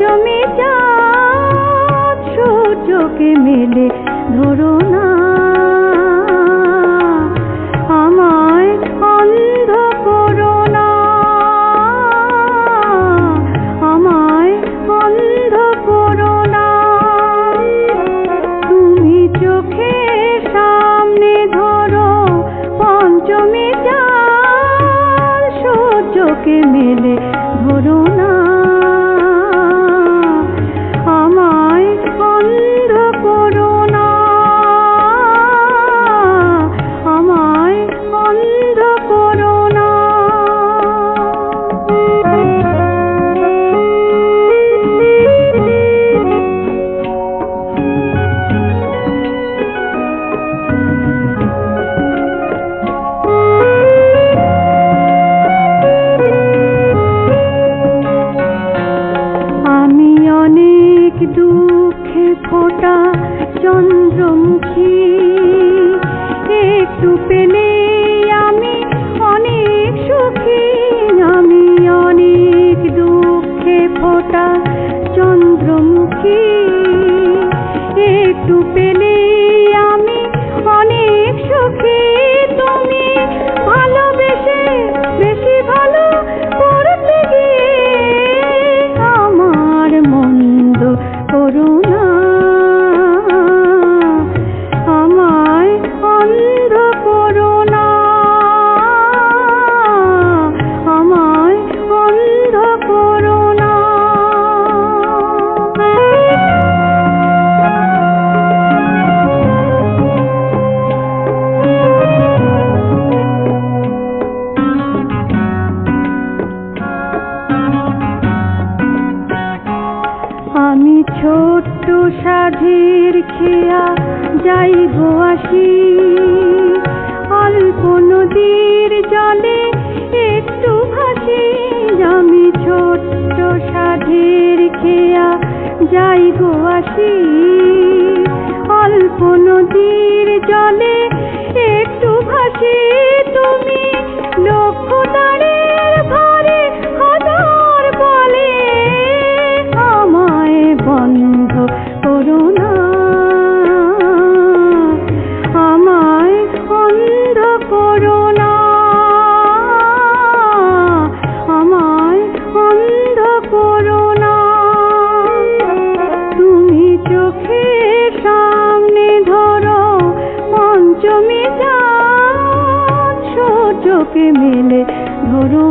পঞ্চমী যা সূর্যকে মেলে ধরো চন্দ্রমুখী। একটু পেলে আমি অনেক সুখী আমি অনেক দুঃখে ফোটা চন্দ্রমুখী। একটু পেলে সাধের খেয়া যাইব আসি। অল্প নদীর জলে একটু ভাসি। আমি ছোট্ট সাধের খেয়া যাইব আসি। অল্প নদীর জলে একটু ভাসি। পঞ্চমী মিলে সূর্যকে মেলে ধরো